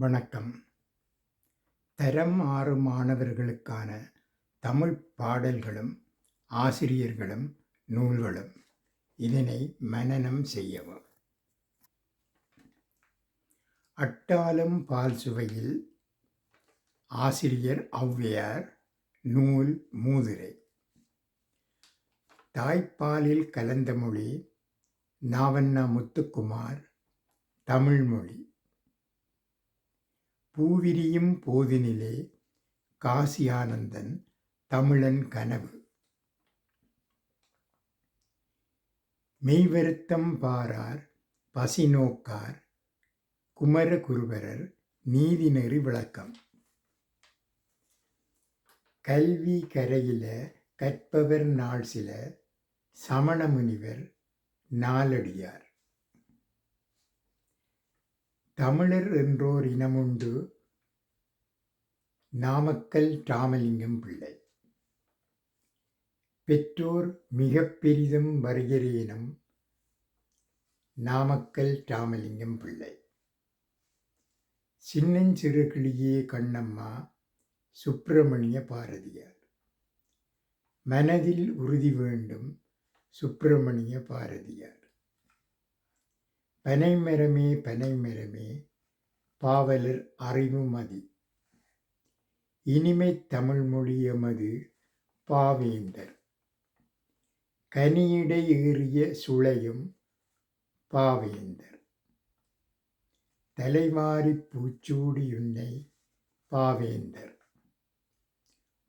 வணக்கம். தரம் ஆறு மாணவர்களுக்கான தமிழ் பாடல்களும் ஆசிரியர்களும் நூல்களும் இதனை மனனம் செய்யவும். அட்டாலும் பால் சுவையில் ஆசிரியர் ஔவையார் நூல் மூதுரை. தாய்ப்பாலில் கலந்த மொழி நாவண்ணா முத்துக்குமார் தமிழ்மொழி பூவிரியும் போதினிலே காசியானந்தன் தமிழன் கனவு. மெய்வருத்தம் பாரார் பசி நோக்கார் குமரகுருபரர் நீதிநெறி விளக்கம். கல்வி கரையில கற்பவர் நாள் சில சமண முனிவர் நாலடியார் தமிழர் என்றோர் இனமுண்டு நாமக்கல் ராமலிங்கம் பிள்ளை. பெற்றோர் மிக பெரிதும் வருகிறேனும் நாமக்கல் ராமலிங்கம் பிள்ளை. சின்னஞ்சிறு கிளியே கண்ணம்மா சுப்பிரமணிய பாரதியார். மனதில் உறுதி வேண்டும் சுப்பிரமணிய பாரதியார். பனைமரமே பனைமரமே பாவலர் அறிவுமதி. இனிமை தமிழ் மொழி எமது பாவேந்தர். கனியிடை ஏறிய சுளையும் பாவேந்தர். தலைமாறி பூச்சூடியுன்னை பாவேந்தர்.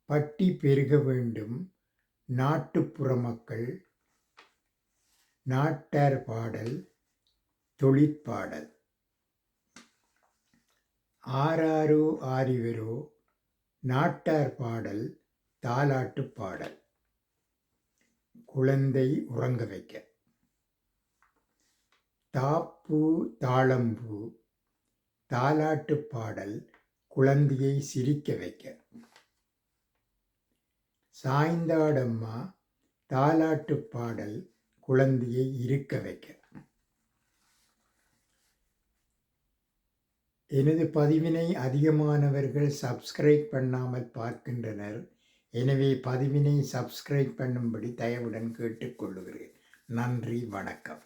பட்டி பெருக வேண்டும் நாட்டுப்புற மக்கள் நாட்டார் பாடல் தொழிற்பாடல். ஆராரோ ஆரிவரோ நாட்டார் பாடல் தாலாட்டு பாடல். குழந்தை உறங்க வைக்க. தாப்பு தாளம்பூ தாலாட்டு பாடல் குழந்தையை சிரிக்க வைக்க. சாய்ந்தாடம்மா தாலாட்டு பாடல் குழந்தையை இருக்க வைக்க. எனது பதிவினை அதிகமானவர்கள் சப்ஸ்கிரைப் பண்ணாமல் பார்க்கின்றனர். எனவே பதிவினை சப்ஸ்கிரைப் பண்ணும்படி தயவுடன் கேட்டுக்கொள்கிறேன். நன்றி வணக்கம்.